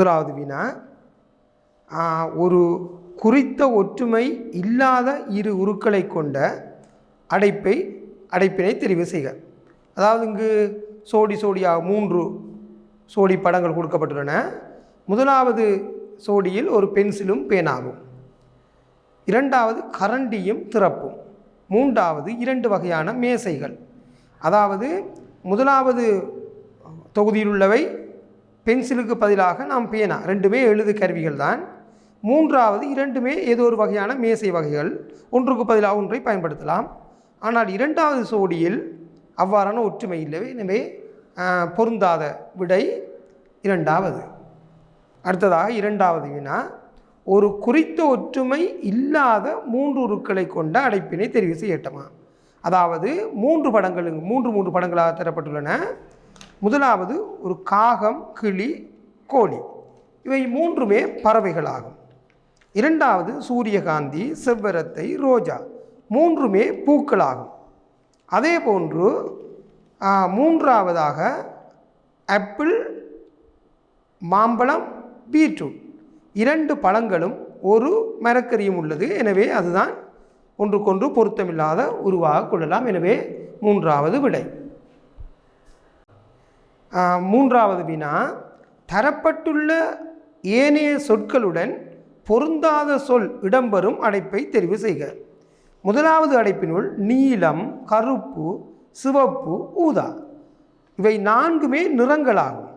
முதலாவது வினா ஒரு குறித்த ஒற்றுமை இல்லாத இரு உருக்களை கொண்ட அடைப்பை அடைப்பினை தெரிவு செய்க. அதாவது இங்கு சோடி சோடியாக மூன்று சோடி படங்கள் கொடுக்கப்பட்டுள்ளன. முதலாவது சோடியில் ஒரு பென்சிலும் பேனாகும் இரண்டாவது கரண்டியும் திறப்பும். மூன்றாவது இரண்டு வகையான மேசைகள். அதாவது முதலாவது தொகுதியில் உள்ளவை பென்சிலுக்கு பதிலாக நாம் பேனா ரெண்டுமே எழுது கருவிகள் தான். மூன்றாவது இரண்டுமே ஏதோ ஒரு வகையான மேசை வகைகள். ஒன்றுக்கு பதிலாக ஒன்றை பயன்படுத்தலாம். ஆனால் இரண்டாவது சோடியில் அவ்வாறான ஒற்றுமை இல்லை எனவே பொருந்தாத விடை இரண்டாவது. அடுத்ததாக இரண்டாவது வினா ஒரு குறித்த ஒற்றுமை இல்லாத மூன்று உருக்களை கொண்ட அடைப்பினை தெரிவு செய்யட்டமா? அதாவது மூன்று படங்கள் மூன்று மூன்று படங்களாக தரப்பட்டுள்ளன. முதலாவது ஒரு காகம் கிளி கோழி. இவை மூன்றுமே பறவைகளாகும். இரண்டாவது சூரியகாந்தி செவ்வரத்தை ரோஜா. மூன்றுமே பூக்களாகும். அதே போன்று மூன்றாவதாக ஆப்பிள் மாம்பழம் பீட்ரூட். இரண்டு பழங்களும் ஒரு மரக்கறியும் உள்ளது. எனவே அதுதான் ஒன்றுக்கொன்று பொருத்தமில்லாத உருவாக கொள்ளலாம். எனவே மூன்றாவது விடை. மூன்றாவது வினா. தரப்பட்டுள்ள ஏனைய சொற்களுடன் பொருந்தாத சொல் இடம்பெறும் அடைப்பை தெரிவு செய்க. முதலாவது அடைப்பினுள் நீலம் கருப்பு சிவப்பு ஊதா. இவை நான்குமே நிறங்களாகும்.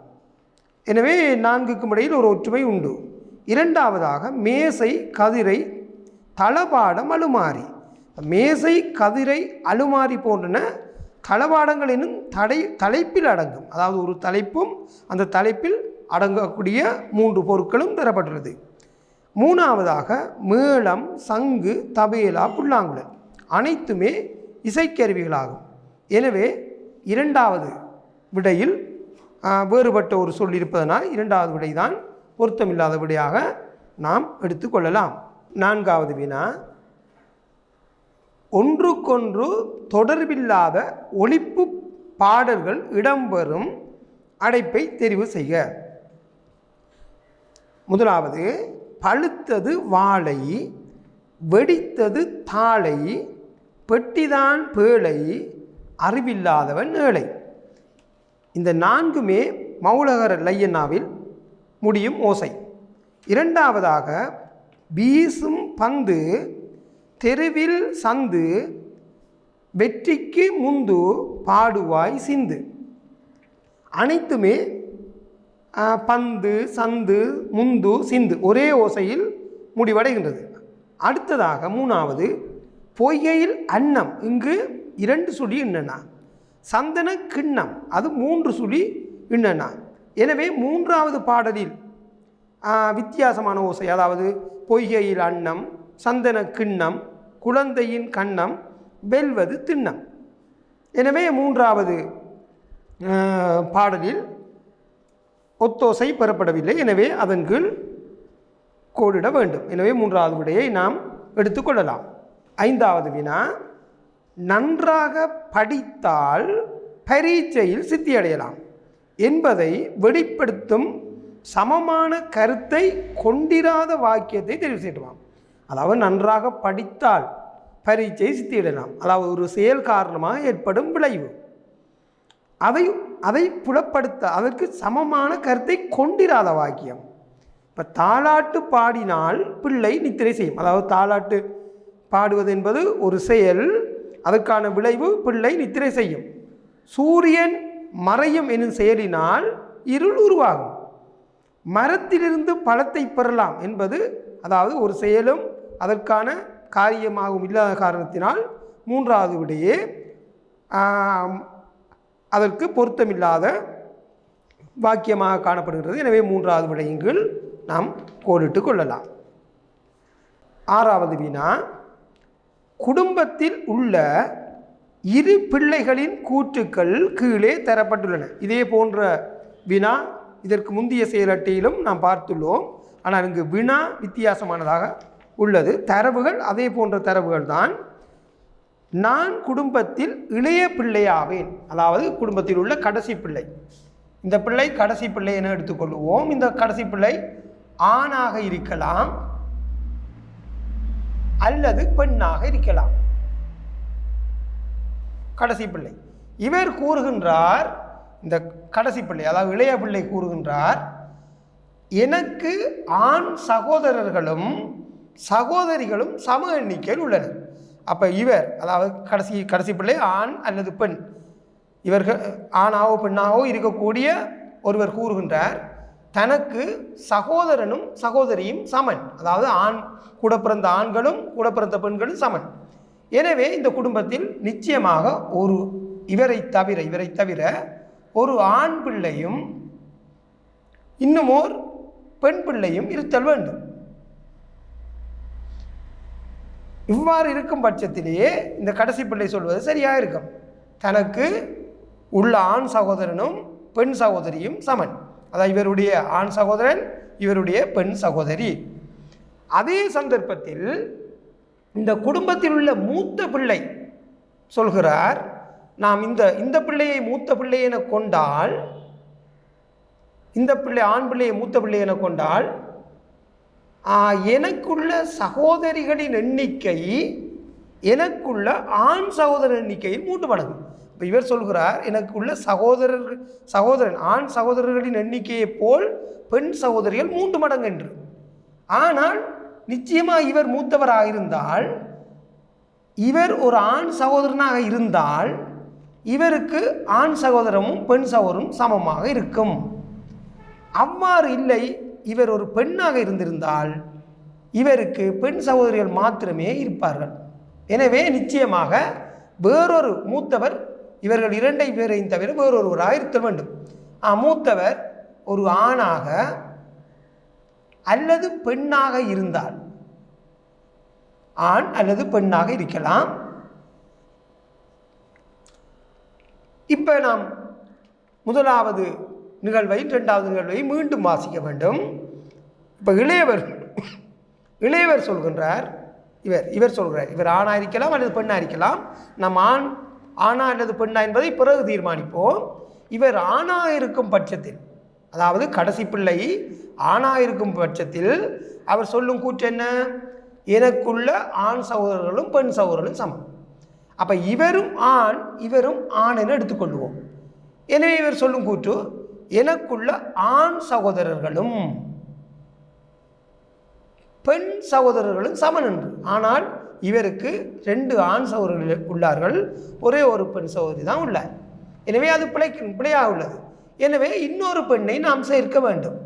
எனவே நான்குக்கும் இடையில் ஒரு ஒற்றுமை உண்டு. இரண்டாவதாக மேசை கதிரை தளபாடம் அலுமாரி. மேசை கதிரை அலுமாரி போன்றன தளபாடங்கள் எனும் தடை தலைப்பில் அடங்கும். அதாவது ஒரு தலைப்பும் அந்த தலைப்பில் அடங்கக்கூடிய மூன்று பொருட்களும் தரப்பட்டுள்ளது மூணாவதாக மேளம் சங்கு தபேலா புல்லாங்குழல். அனைத்துமே இசைக்கருவிகளாகும். எனவே இரண்டாவது விடையில் வேறுபட்ட ஒரு சொல் இருப்பதனால் இரண்டாவது விடைதான் பொருத்தமில்லாத விடையாக நாம் எடுத்துக்கொள்ளலாம் நான்காவது வினா ஒன்றுக்கொன்று தொடர்பில்லாத ஒழிப்பு பாடல்கள் இடம்பெறும் அடைப்பை தெரிவு செய்க. முதலாவது பழுத்தது வாழை வெடித்தது தாளை பெட்டிதான் பேழை அறிவில்லாதவன் ஏழை. இந்த நான்குமே மௌலகர லையன்னாவில் முடியும் ஓசை. இரண்டாவதாக வீசும் பந்து தெருவில் சந்து வெற்றிக்கு முந்து பாடுவாய் சிந்து. அனைத்துமே பந்து சந்து முந்து சிந்து ஒரே ஓசையில் முடிவடைகின்றது. அடுத்ததாக மூணாவது பொய்கையில் அன்னம் இங்கு இரண்டு சுழி இன்னனா? சந்தன கிண்ணம் அது மூன்று சுழி இன்னனா? எனவே மூன்றாவது பாடலில் வித்தியாசமான ஓசை அதாவது பொய்கையில் அன்னம் சந்தன கிண்ணம் குழந்தையின் கண்ணம் வெல்வது திண்ணம். எனவே மூன்றாவது பாடலில் ஒத்தோசை பெறப்படவில்லை. எனவே அதன் கீழ் கோடிட வேண்டும். எனவே மூன்றாவது விடையை நாம் எடுத்துக்கொள்ளலாம் ஐந்தாவது வினா நன்றாக படித்தால் பரீட்சையில் சித்தியடையலாம் என்பதை வெளிப்படுத்தும் சமமான கருத்தை கொண்டிராத வாக்கியத்தை தெரிவு செய்யலாம் அதாவது நன்றாக படித்தால் பரீட்சை சித்தியிடலாம். அதாவது ஒரு செயல் காரணமாக ஏற்படும் விளைவு. அதை அதை புலப்படுத்த அதற்கு சமமான கருத்தை கொண்டிராத வாக்கியம். இப்போ தாளாட்டு பாடினால் பிள்ளை நித்திரை செய்யும். அதாவது தாளாட்டு பாடுவது என்பது ஒரு செயல் அதற்கான விளைவு பிள்ளை நித்திரை செய்யும். சூரியன் மறையும் எனும் செயலினால் இருள் உருவாகும். மரத்திலிருந்து பழத்தை பெறலாம் என்பது அதாவது ஒரு செயலும் அதற்கான காரியமாகவும் இல்லாத காரணத்தினால் மூன்றாவது விடையே அதற்கு பொருத்தமில்லாத வாக்கியமாக காணப்படுகிறது. எனவே மூன்றாவது விடையங்கள் நாம் கோடிட்டு கொள்ளலாம். ஆறாவது வினா குடும்பத்தில் உள்ள இரு பிள்ளைகளின் கூற்றுக்கள் கீழே தரப்பட்டுள்ளன. இதே போன்ற வினா இதற்கு முந்தைய செயலட்டையிலும் நாம் பார்த்துள்ளோம். ஆனால் இங்கு வினா வித்தியாசமானதாக உள்ளது. தரவுகள் அதே போன்ற தரவுகள் தான். நான் குடும்பத்தில் இளைய பிள்ளையாவேன். அதாவது குடும்பத்தில் உள்ள கடைசி பிள்ளை. இந்த பிள்ளை கடைசி பிள்ளை என எடுத்துக்கொள்வோம். இந்த கடைசி பிள்ளை ஆணாக இருக்கலாம் அல்லது பெண்ணாக இருக்கலாம். கடைசி பிள்ளை. இவர் கூறுகின்றார் இந்த கடைசி பிள்ளை அதாவது இளைய பிள்ளை கூறுகின்றார் எனக்கு ஆண் சகோதரர்களும் சகோதரிகளும் சம எண்ணிக்கையில் உள்ளனர். அப்போ இவர் அதாவது கடைசி கடைசி பிள்ளை ஆண் அல்லது பெண். இவர்கள் ஆணாவோ பெண்ணாவோ இருக்கக்கூடிய ஒருவர் கூறுகின்றார் தனக்கு சகோதரனும் சகோதரியும் சமன். அதாவது ஆண் கூட பிறந்த ஆண்களும் கூட பிறந்த பெண்களும் சமன். எனவே இந்த குடும்பத்தில் நிச்சயமாக ஒரு இவரை தவிர இவரை தவிர ஒரு ஆண் பிள்ளையும் இன்னும் ஓர் பெண் பிள்ளையும் இருத்தல் வேண்டும். இவ்வாறு இருக்கும் பட்சத்திலேயே இந்த கடைசி பிள்ளை சொல்வது சரியாக இருக்கும். தனக்கு உள்ள ஆண் சகோதரனும் பெண் சகோதரியும் சமன். அதாவது இவருடைய ஆண் சகோதரன் இவருடைய பெண் சகோதரி. அதே சந்தர்ப்பத்தில் இந்த குடும்பத்தில் உள்ள மூத்த பிள்ளை சொல்கிறார் நாம் இந்த இந்த பிள்ளையை மூத்த பிள்ளை என கொண்டால் இந்த பிள்ளை ஆண் பிள்ளையை மூத்த பிள்ளை என கொண்டால் எனக்குள்ள சகோதரிகளின் எண்ணிக்கை எனக்குள்ள ஆண் சகோதரர் எண்ணிக்கையில் மூன்று மடங்கு. இப்போ இவர் சொல்கிறார் எனக்குள்ள சகோதரர்கள் சகோதரன் ஆண் சகோதரர்களின் எண்ணிக்கையைப் போல் பெண் சகோதரிகள் மூன்று மடங்கு என்று. ஆனால் நிச்சயமாக இவர் மூத்தவராக இருந்தால் இவர் ஒரு ஆண் சகோதரனாக இருந்தால் இவருக்கு ஆண் சகோதரமும் பெண் சகோதரரும் சமமாக இருக்கும். அவ்வாறு இல்லை. இவர் ஒரு பெண்ணாக இருந்திருந்தால் இவருக்கு பெண் சகோதரிகள் மாத்திரமே இருப்பார்கள். எனவே நிச்சயமாக வேறொரு மூத்தவர் இவர்கள் இரண்டை பேரையும் தவிர வேறொருவராக இருக்க வேண்டும். ஆ, மூத்தவர் ஒரு ஆணாக அல்லது பெண்ணாக இருந்தால் ஆண் அல்லது பெண்ணாக இருக்கலாம். இப்போ நாம் முதலாவது நிகழ்வை இரண்டாவது நிகழ்வை மீண்டும் வாசிக்க வேண்டும். இப்போ இளையவர் இளையவர் சொல்கின்றார். இவர் இவர் சொல்கிறார் இவர் ஆணாக இருக்கலாம் அல்லது பெண்ணாக இருக்கலாம். நம் ஆண் ஆணா அல்லது பெண்ணா என்பதை பிறகு தீர்மானிப்போம். இவர் ஆணாக இருக்கும் பட்சத்தில் அதாவது கடைசி பிள்ளை ஆணாக இருக்கும் பட்சத்தில் அவர் சொல்லும் கூற்று என்ன? எனக்குள்ள ஆண் சகோதரர்களும் பெண் சகோதரர்களும் சமம். அப்போ இவரும் ஆண் இவரும் ஆண் என எடுத்துக்கொள்வோம். எனவே இவர் சொல்லும் கூற்று எனக்குள்ள ஆண் சகோதரர்களும் பெண் சகோதரர்களும் சமன் என்று. ஆனால் இவருக்கு ரெண்டு ஆண் சகோதரர்கள் உள்ளார்கள். ஒரே ஒரு பெண் சகோதரி தான் உள்ளார். எனவே அது பிழைக்கும் பிழையாக உள்ளது. எனவே இன்னொரு பெண்ணை நாம் சேர்க்க வேண்டும்.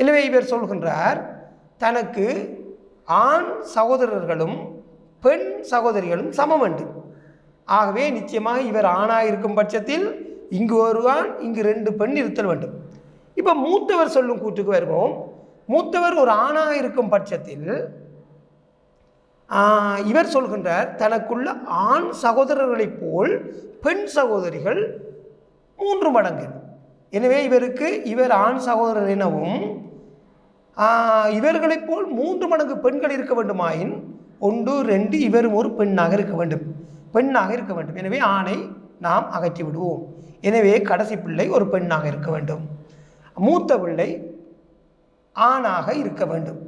எனவே இவர் சொல்கின்றார் தனக்கு ஆண் சகோதரர்களும் பெண் சகோதரிகளும் சமம் என்று. ஆகவே நிச்சயமாக இவர் ஆணாக இருக்கும் பட்சத்தில் இங்கு ஒருவான் இங்கு ரெண்டு பெண் இருத்தல் வேண்டும். இப்போ மூத்தவர் சொல்லும் கூற்றுக்கு வருவோம். மூத்தவர் ஒரு ஆணாக இருக்கும் பட்சத்தில் இவர் சொல்கின்றார் தனக்குள்ள ஆண் சகோதரர்களைப் போல் பெண் சகோதரிகள் மூன்று மடங்கு. எனவே இவருக்கு இவர் ஆண் சகோதரர் எனவும் இவர்களைப் போல் மூன்று மடங்கு பெண்கள் இருக்க வேண்டுமாயின் ஒன்று ரெண்டு இவரும் ஒரு பெண்ணாக இருக்க வேண்டும். பெண்ணாக இருக்க வேண்டும். எனவே ஆணை நாம் அகற்றி விடுவோம் எனவே கடைசி பிள்ளை ஒரு பெண்ணாக இருக்க வேண்டும். மூத்த பிள்ளை ஆணாக இருக்க வேண்டும்.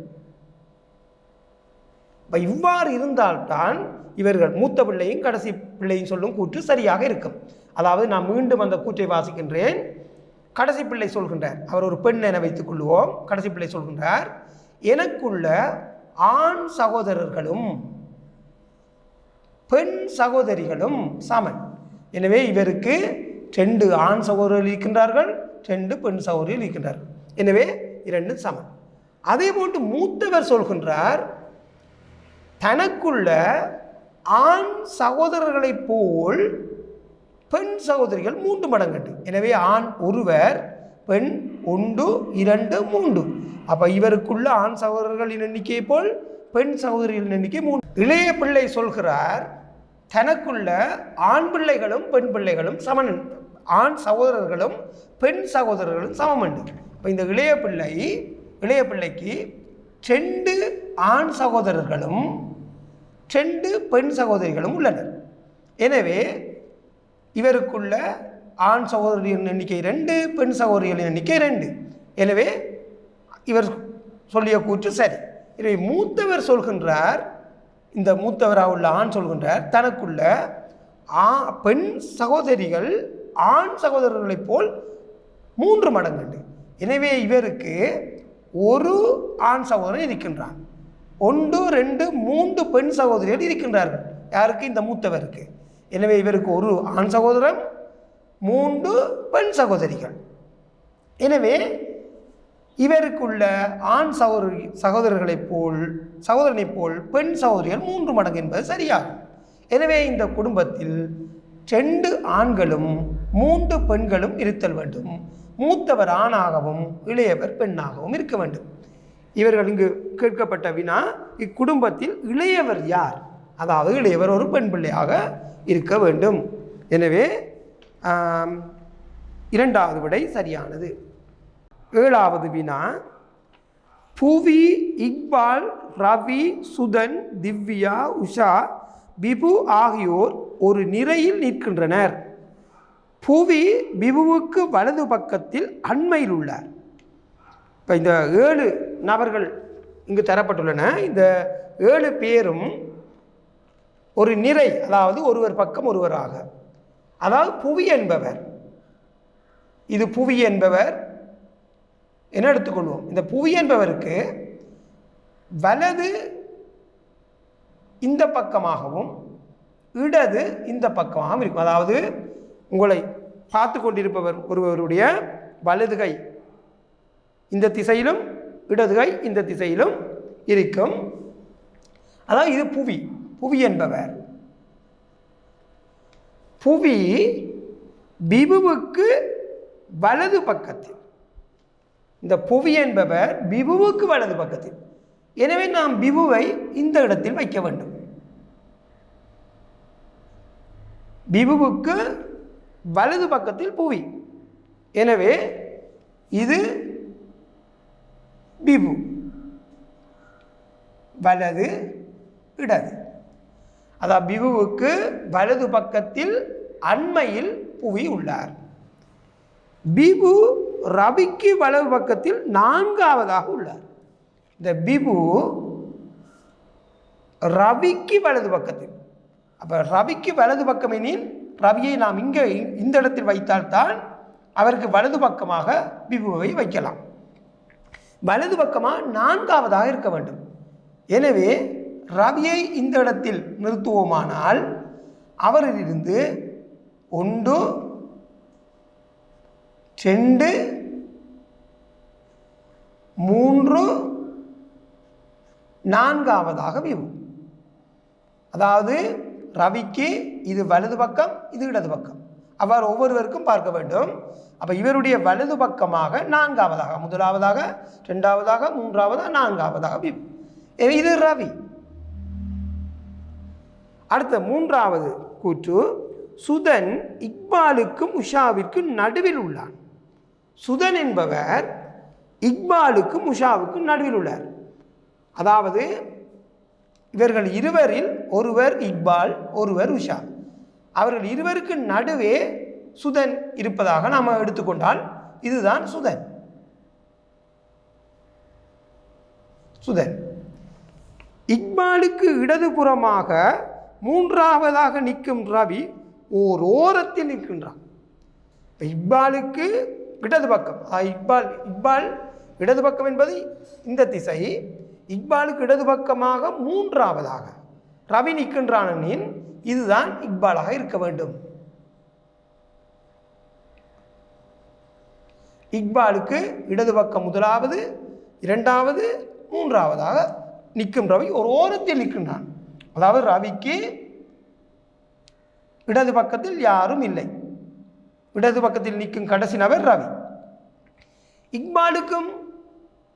இப்போ இவ்வாறு இருந்தால்தான் இவர்கள் மூத்த பிள்ளையும் கடைசி பிள்ளையும் சொல்லும் கூற்று சரியாக இருக்கும். அதாவது நான் மீண்டும் அந்த கூற்றை வாசிக்கின்றேன். கடைசி பிள்ளை சொல்கின்றார். அவர் ஒரு பெண் என வைத்துக் கொள்வோம். கடைசி பிள்ளை சொல்கின்றார். எனக்குள்ள ஆண் சகோதரர்களும் பெண் சகோதரிகளும் சமன். எனவே இவருக்கு ரெண்டு ஆண் சகோதரர்கள் இருக்கின்றார்கள் ரெண்டு பெண் சகோதரிகள் இருக்கின்றார்கள். எனவே இரண்டு சமன் அதே போன்று மூத்தவர் சொல்கின்றார் தனக்குள்ள ஆண் சகோதரர்களைப் போல் பெண் சகோதரிகள் மூன்று மடங்கண்டு எனவே ஆண் ஒருவர் பெண் ஒன்று இரண்டு மூன்று. அப்போ இவருக்குள்ள ஆண் சகோதரர்களின் எண்ணிக்கையை போல் பெண் சகோதரிகளின் எண்ணிக்கை மூன்று. இளைய பிள்ளை சொல்கிறார் தனக்குள்ள ஆண் பிள்ளைகளும் பெண் பிள்ளைகளும் சமன் ஆண் சகோதரர்களும் பெண் சகோதரர்களும் சமம் உண்டு இப்போ இந்த இளைய பிள்ளை இளைய பிள்ளைக்கு ரெண்டு ஆண் சகோதரர்களும் ரெண்டு பெண் சகோதரிகளும் உள்ளனர். எனவே இவருக்குள்ள ஆண் சகோதரிகளின் எண்ணிக்கை ரெண்டு பெண் சகோதரிகளின் எண்ணிக்கை ரெண்டு. எனவே இவர் சொல்லிய கூற்று சரி. எனவே மூத்தவர் சொல்கின்றார் இந்த மூத்தவராக உள்ள ஆண் சொல்கின்றார் தனக்குள்ள ஆ பெண் சகோதரிகள் ஆண் சகோதரர்களைப் போல் மூன்று மடங்கு உண்டு எனவே இவருக்கு ஒரு ஆண் சகோதரன் இருக்கின்றான். ஒன்று ரெண்டு மூன்று பெண் சகோதரிகள் இருக்கின்றார்கள். யாருக்கு? இந்த மூத்தவருக்கு. எனவே இவருக்கு ஒரு ஆண் சகோதரன் மூன்று பெண் சகோதரிகள். எனவே இவருக்குள்ள ஆண் சகோதரி சகோதரர்களைப் போல் சகோதரனைப் போல் பெண் சகோதரிகள் மூன்று மடங்கு என்பது சரியாகும். எனவே இந்த குடும்பத்தில் ரெண்டு ஆண்களும் மூன்று பெண்களும் இருத்தல் வேண்டும். மூத்தவர் ஆணாகவும் இளையவர் பெண்ணாகவும் இருக்க வேண்டும். இவர்கள் இங்கு கேட்கப்பட்ட வினா இக்குடும்பத்தில் இளையவர் யார்? அதாவது இளையவர் ஒரு பெண் பிள்ளையாக இருக்க வேண்டும். எனவே இரண்டாவது விடை சரியானது. ஏழாவது வினா புவி இக்பால் ரவி சுதன் திவ்யா உஷா பிபு ஆகியோர் ஒரு நிறையில் நிற்கின்றனர். புவி பிபுவுக்கு வலது பக்கத்தில் அண்மையில் உள்ளார். இப்போ இந்த ஏழு நபர்கள் இங்கு தரப்பட்டுள்ளன. இந்த ஏழு பேரும் ஒரு நிறை அதாவது ஒருவர் பக்கம் ஒருவராக. அதாவது புவி என்பவர். இது புவி என்பவர். என்ன எடுத்துக்கொள்வோம்? இந்த புவி என்பவருக்கு வலது இந்த பக்கமாகவும் இடது இந்த பக்கமாகவும் இருக்கும். அதாவது உங்களை பார்த்து கொண்டிருப்பவர் ஒருவருடைய வலது கை இந்த திசையிலும் இடது கை இந்த திசையிலும் இருக்கும். அதாவது இது புவி. புவி என்பவர். புவி பிபுவுக்கு வலது பக்கத்தில். இந்த புவி என்பவர் பிபுவுக்கு வலது பக்கத்தில். எனவே நாம் பிபுவை இந்த இடத்தில் வைக்க வேண்டும். பிபுவுக்கு வலது பக்கத்தில் புவி. எனவே இது பிபு. வலது இடது. அதான் பிபுவுக்கு வலது பக்கத்தில் அண்மையில் புவி உள்ளார். பிபு ரவிக்கு வலது பக்கத்தில் நான்காவதாக உள்ளார். இந்த பிபு ரவிக்கு வலது பக்கத்தில். அப்போ ரவிக்கு வலது பக்கம் எனில் ரவியை நாம் இங்கே இந்த இடத்தில் வைத்தால்தான் அவருக்கு வலது பக்கமாக பிபுவை வைக்கலாம். வலது பக்கமாக நான்காவதாக இருக்க வேண்டும். எனவே ரவியை இந்த இடத்தில் நிறுத்துவோமானால் அவரிலிருந்து ஒன்று ரெண்டு மூன்று நான்காவதாக விவு அதாவது ரவிக்கு இது வலது பக்கம் இது இடது பக்கம். அவ்வாறு ஒவ்வொருவருக்கும் பார்க்க வேண்டும். அப்போ இவருடைய வலது பக்கமாக நான்காவதாக முதலாவதாக ரெண்டாவதாக மூன்றாவதாக நான்காவதாக வியூ. இது ரவி. அடுத்த மூன்றாவது கூற்று சுதன் இக்பாலுக்கும் உஷாவிற்கும் நடுவில் உள்ளான். சுதன் என்பவர் இக்பாலுக்கும் உஷாவுக்கும் நடுவில் உள்ளார். அதாவது இவர்கள் இருவரில் ஒருவர் இக்பால் ஒருவர் உஷா. அவர்கள் இருவருக்கு நடுவே சுதன் இருப்பதாக நாம் எடுத்துக்கொண்டால் இதுதான் சுதன். சுதன். இக்பாலுக்கு இடதுபுறமாக மூன்றாவதாக நிற்கும் ரவி ஓர் ஓரத்தில் நிற்கின்றான். இப்போ இக்பாலுக்கு இடது பக்கம் இக்பால் இக்பால் இடது பக்கம் என்பது இந்த திசை. இக்பாலுக்கு இடது பக்கமாக மூன்றாவதாக. ரவி நிற்கின்றானின் இதுதான் இக்பாலாக இருக்க வேண்டும். இக்பாலுக்கு இடது பக்கம் முதலாவது இரண்டாவது மூன்றாவதாக நிற்கும் ரவி ஒரு ஓரத்தில் நிற்கின்றான். அதாவது ரவிக்கு இடது பக்கத்தில் யாரும் இல்லை. இடது பக்கத்தில் நிற்கும் கடைசி நபர் ரவி. இக்பாலுக்கும்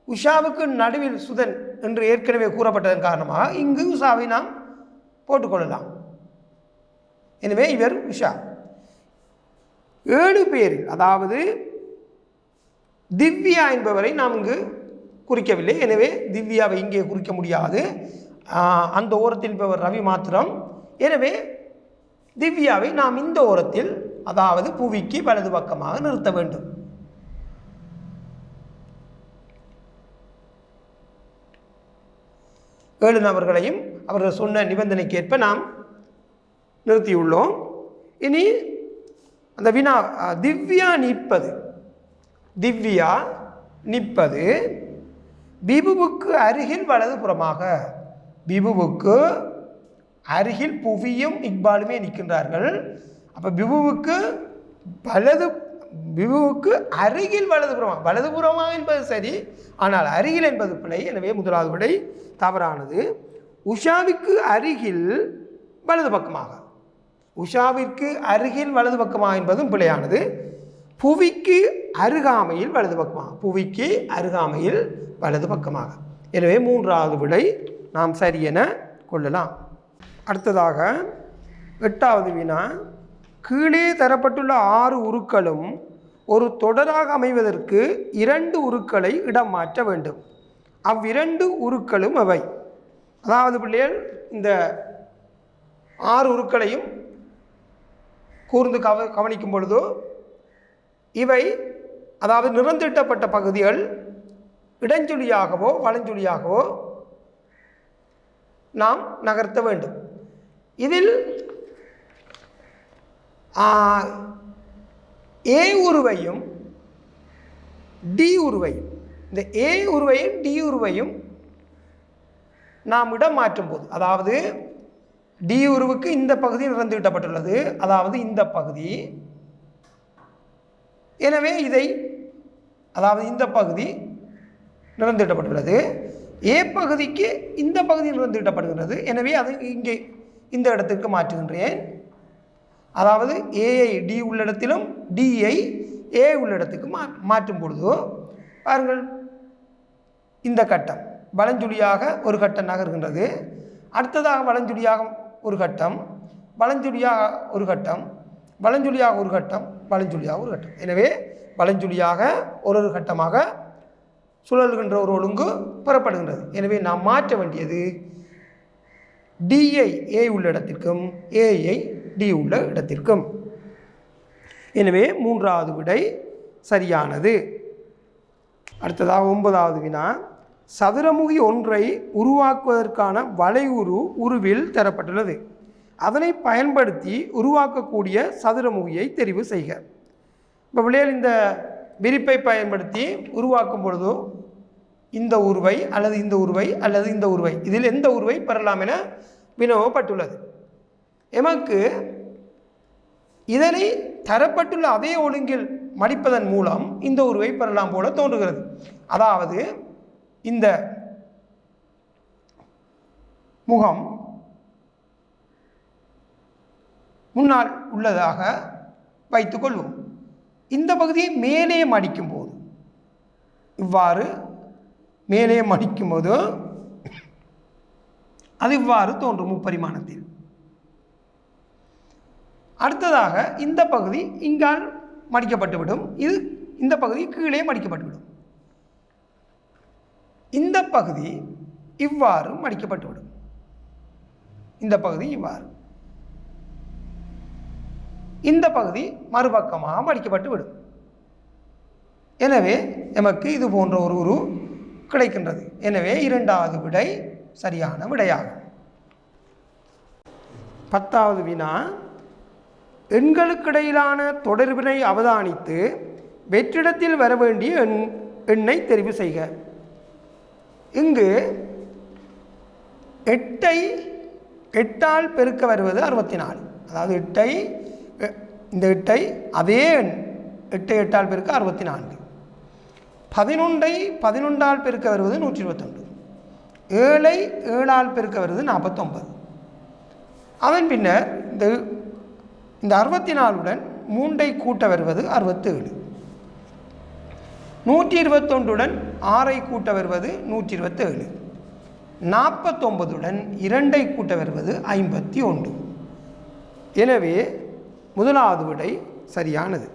உஷாவுக்கு நடுவில் சுதன் என்று ஏற்கனவே கூறப்பட்டதன் காரணமாக இங்கு உஷாவை நாம் போட்டுக்கொள்ளலாம். எனவே இவர் உஷா. ஏழு பேர் அதாவது திவ்யா என்பவரை நாம் இங்கு குறிக்கவில்லை. எனவே திவ்யாவை இங்கே குறிக்க முடியாது. அந்த ஓரத்தில் இருப்பவர் ரவி மாத்திரம். எனவே திவ்யாவை நாம் இந்த ஓரத்தில் அதாவது புவிக்கு வலது பக்கமாக நிறுத்த வேண்டும். ஏழு நபர்களையும் அவர்கள் சொன்ன நிபந்தனைக்கு ஏற்ப நாம் நிறுத்தியுள்ளோம். இனி அந்த வினா திவ்யா நிற்பது. திவ்யா நிற்பது பிபுவுக்கு அருகில் வலது புறமாக பிபுவுக்கு அருகில் புவியும் இக்பாலுமே நிற்கின்றார்கள். அப்போ பிபுவுக்கு வலது விபுவுக்கு அருகில் வலதுபுறமாக வலதுபுறமாக என்பது சரி ஆனால் அருகில் என்பது பிழை எனவே முதலாவது விடை தவறானது. உஷாவிற்கு அருகில் வலது பக்கமாக. உஷாவிற்கு அருகில் வலது பக்கமாக என்பதும் பிழையானது. புவிக்கு அருகாமையில் வலது பக்கமாக. புவிக்கு அருகாமையில் வலது பக்கமாக. எனவே மூன்றாவது விடை நாம் சரியென கொள்ளலாம். அடுத்ததாக எட்டாவது வினா கீழே தரப்பட்டுள்ள ஆறு உருக்களும் ஒரு தொடராக அமைவதற்கு இரண்டு உருக்களை இடம் மாற்ற வேண்டும். அவ்விரண்டு உருக்களும் அவை. அதாவது பிள்ளைகள் இந்த ஆறு உருக்களையும் கூர்ந்து கவ கவனிக்கும் பொழுதோ இவை அதாவது நிறந்திட்டப்பட்ட பகுதிகள் இடஞ்சொலியாகவோ வலஞ்சொலியாகவோ நாம் நகர்த்த வேண்டும். இதில் ஏ உருவையும் டி உருவையும் இந்த ஏ உருவையும் டி உருவையும் நாம் இடம் மாற்றும் போது அதாவது டி உருவுக்கு இந்த பகுதி நிறந்துவிட்டப்பட்டுள்ளது அதாவது இந்த பகுதி. எனவே இதை அதாவது இந்த பகுதி நிறந்திட்டப்பட்டுள்ளது ஏ பகுதிக்கு இந்த பகுதி நிறந்திட்டப்படுகிறது எனவே அது இங்கே இந்த இடத்திற்கு மாற்றுகின்றேன். அதாவது ஏஐ டி உள்ள இடத்திலும் டிஐ ஏ உள்ள இடத்துக்கு மா மாற்றும் பொழுது பாருங்கள். இந்த கட்டம் வலஞ்சுழியாக ஒரு கட்டம் நகர்கின்றது. அடுத்ததாக வலஞ்சுழியாக ஒரு கட்டம் வலஞ்சுழியாக ஒரு கட்டம் வலஞ்சுழியாக ஒரு கட்டம் வலஞ்சுழியாக ஒரு கட்டம். எனவே வலஞ்சுழியாக ஒரு ஒரு கட்டமாக சுழல்கின்ற ஒரு ஒழுங்கு பெறப்படுகின்றது. எனவே நாம் மாற்ற வேண்டியது டிஐ ஏ உள்ள இடத்திற்கும் ஏஐ டி உள்ள இடத்திற்கும். எனவே மூன்றாவது விடை சரியானது. அடுத்ததாக ஒன்பதாவது வினா. சதுரமுகி ஒன்றை உருவாக்குவதற்கான வளைவுரு உருவில் தரப்பட்டுள்ளது. அதனை பயன்படுத்தி உருவாக்கக்கூடிய சதுரமுகியை தெரிவு செய்க. இப்போ பிள்ளைகள் இந்த விரிப்பை பயன்படுத்தி உருவாக்கும் பொழுதோ இந்த உருவை அல்லது இந்த உருவை அல்லது இந்த உருவை இதில் எந்த உருவை பெறலாம் என வினவப்பட்டுள்ளது. எமக்கு இதனை தரப்பட்டுள்ள அதே ஒழுங்கில் மடிப்பதன் மூலம் இந்த உருவை பெறலாம் போல தோன்றுகிறது. அதாவது இந்த முகம் முன்னால் உள்ளதாக வைத்துக்கொள்வோம் இந்த பகுதியை மேலே மடிக்கும் போது இவ்வாறு மேலே மடிக்கும் போது அது இவ்வாறு தோன்றும் முப்பரிமாணத்தில். அடுத்ததாக இந்த பகுதி இங்கால் மடிக்கப்பட்டுவிடும். இது இந்த பகுதி கீழே மடிக்கப்பட்டுவிடும். இந்த பகுதி இவ்வாறு மடிக்கப்பட்டுவிடும். இந்த பகுதி இவ்வாறு. இந்த பகுதி மறுபக்கமாக மடிக்கப்பட்டு விடும் எனவே நமக்கு இது போன்ற ஒரு உரு கிடைக்கின்றது. எனவே இரண்டாவது விடை சரியான விடையாகும். பத்தாவது வினா எண்களுக்கிடையிலான தொடர்பினை அவதானித்து வெற்றிடத்தில் வர வேண்டிய எண் எண்ணை தெரிவு செய்க. இங்கு எட்டை எட்டால் பெருக்க வருவது அறுபத்தி நாலு அதாவது எட்டை இந்த எட்டை அதே எண் எட்டை எட்டால் பெருக்க அறுபத்தி நான்கு பதினொன்றை பதினொன்றால் பெருக்க வருவது நூற்றி இருபத்தொன்று ஏழை ஏழால் பெருக்க வருவது நாற்பத்தொன்பது. அதன் பின்னர் இந்த இந்த அறுபத்தி நாலுடன் மூன்றை கூட்ட வருவது அறுபத்தேழு. நூற்றி இருபத்தொன்றுடன் ஆறை கூட்ட வருவது நூற்றி இருபத்தேழு நாற்பத்தொன்பதுடன் இரண்டை கூட்ட வருவது ஐம்பத்தி ஒன்று எனவே முதலாவது விடை சரியானது.